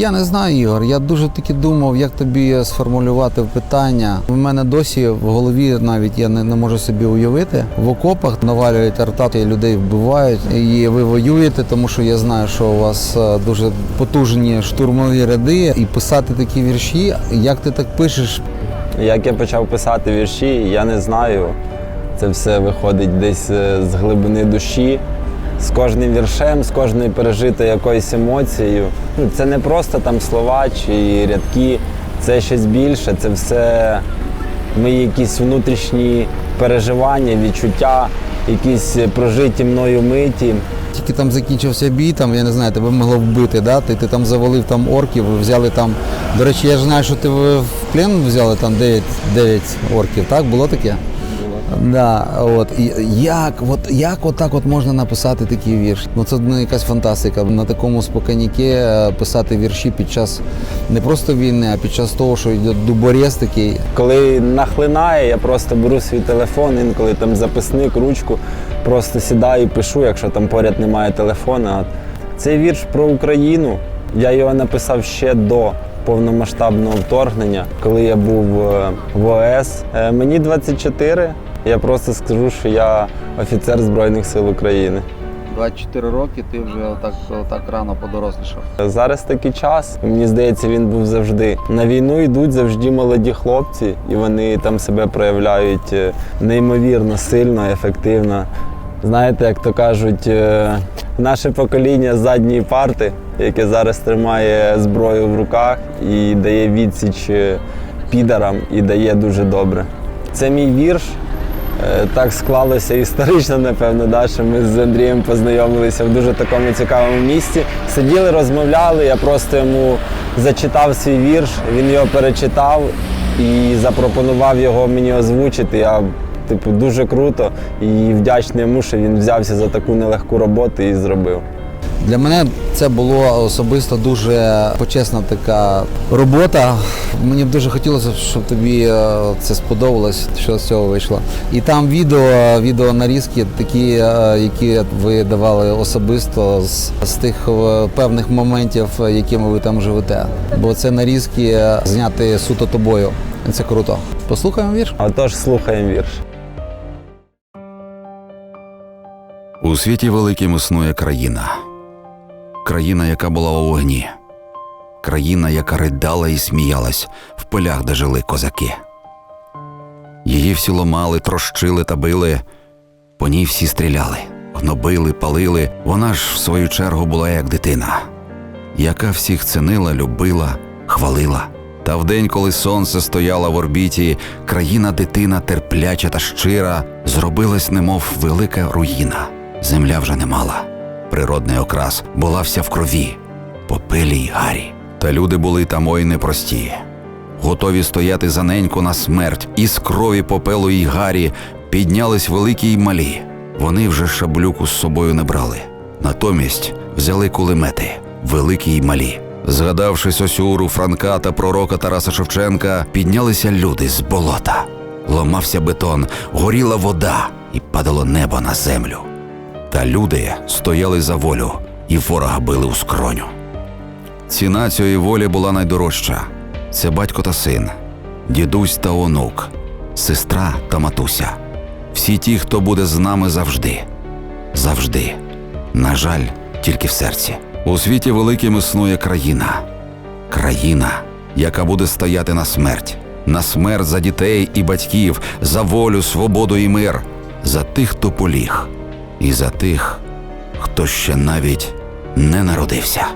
Я не знаю, Ігор. Я дуже таки думав, як тобі сформулювати питання. У мене досі в голові навіть я не, не можу собі уявити. В окопах навалюють артати, людей вбивають, і ви воюєте, тому що я знаю, що у вас е, дуже потужні штурмові ряди, і писати такі вірші. Як ти так пишеш? Як я почав писати вірші, я не знаю. Це все виходить десь е, з глибини душі, з кожним віршем, з кожною пережитою якоюсь емоцією. Ну, Це не просто там слова чи рядки, це щось більше, це все мої якісь внутрішні переживання, відчуття, якісь прожиті мною миті. Тільки там закінчився бій, там я не знаю, тебе могло вбити, да? Ти, ти там завалив там орків, взяли там. До речі, я ж знаю, що ти в плен взяли там 9, 9 орків, так? Було таке? Да, от як, от як отак от можна написати такий вірш? Ну це ну, якась фантастика. На такому спокійніки е, писати вірші під час не просто війни, а під час того, що йде дуборез такий. Коли нахлинає, я просто беру свій телефон, інколи там записник, ручку, просто сідаю і пишу, якщо там поряд немає телефона. Цей вірш про Україну. Я його написав ще до повномасштабного вторгнення, коли я був е, в ОС. Е, Мені 24. Я просто скажу, що я офіцер Збройних сил України. 24 роки ти вже отак, отак рано подорослішав. Зараз такий час. Мені здається, він був завжди. На війну йдуть завжди молоді хлопці, і вони там себе проявляють е, неймовірно сильно, ефективно. Знаєте, як то кажуть, е, наше покоління з задньої парти, яке зараз тримає зброю в руках і дає відсіч е, підарам і дає дуже добре. Це мій вірш. Е, Так склалося історично, напевно, да, що ми з Андрієм познайомилися в дуже такому цікавому місці. Сиділи, розмовляли, я просто йому зачитав свій вірш, він його перечитав і запропонував його мені озвучити. Я типу, дуже круто і вдячний йому, що він взявся за таку нелегку роботу і зробив. Для мене це було особисто дуже почесна така робота. Мені б дуже хотілося, щоб тобі е, це сподобалось, що з цього вийшло. І там відео, відео нарізки, такі, е, які ви давали особисто з, з тих е, певних моментів, якими ви там живете. Бо це нарізки зняти суто тобою. Це круто. Послухаємо вірш. Отож, слухаємо вірш. У світі великим існує країна. Країна, яка була у вогні. Країна, яка ридала і сміялась в полях, де жили козаки. Її всі ломали, трощили та били, по ній всі стріляли, гнобили, палили. Вона ж, в свою чергу, була як дитина, яка всіх цінила, любила, хвалила. Та в день, коли сонце стояло в орбіті, країна дитина терпляча та щира, зробилась, немов велика руїна. Земля вже не мала. Природний окрас була вся в крові, попелі й гарі. Та люди були там ой непрості, готові стояти за неньку на смерть, із крові попелу й гарі піднялись великі й малі. Вони вже шаблюку з собою не брали. Натомість взяли кулемети, великі й малі. Згадавши Осюру, Франка та пророка Тараса Шевченка, піднялися люди з болота. Ломався бетон, горіла вода, і падало небо на землю. Та люди стояли за волю і ворога били у скроню. Ціна цієї волі була найдорожча це батько та син, дідусь та онук, сестра та матуся. Всі ті, хто буде з нами завжди. Завжди. На жаль, тільки в серці. У світі великим існує країна. Країна, яка буде стояти на смерть, на смерть за дітей і батьків, за волю, свободу і мир, за тих, хто поліг, і за тих, хто ще навіть не народився.